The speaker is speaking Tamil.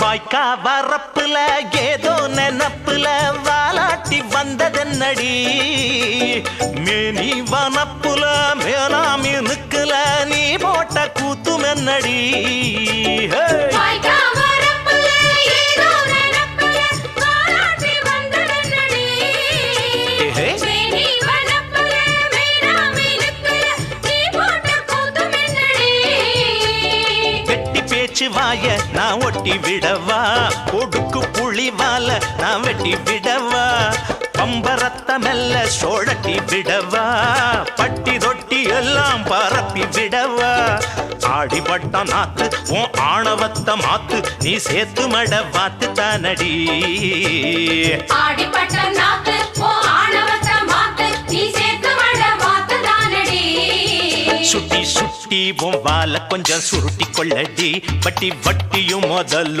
வாய்க்கா வரப்புல ஏதோ நெனப்புல வாலாட்டி வந்ததென்னடி? மேனி வனப்புல மேலாமி நிக்கல நீ போட்ட கூத்துமென்னடி ஹே! வாய்க்கா வெட்டி பேச்சு வாய நான் ஒட்டி விடவா? ஒடுக்கு புளிவால நான் வெட்டி விடவா? பம்பரத்த மெல்ல சோழட்டி விடவா? பட்டி தொட்டி எல்லாம் பரப்பி விடவா? ஆடிப்பட்ட நாத்து உன் ஆணவத்த மாத்து நீ சேத்து மட வாத்து தானடி. ஆடிப்பட்ட நாக்கு ஓ ஆணவத்த மாத்து நீ சேர்த்து மட மாத்துதானடி சுட்டி சுட்டி சுருட்டி உன் வால கொஞ்சம் சுருட்டி கொள்ளடி. வட்டி வட்டியும் முதலும்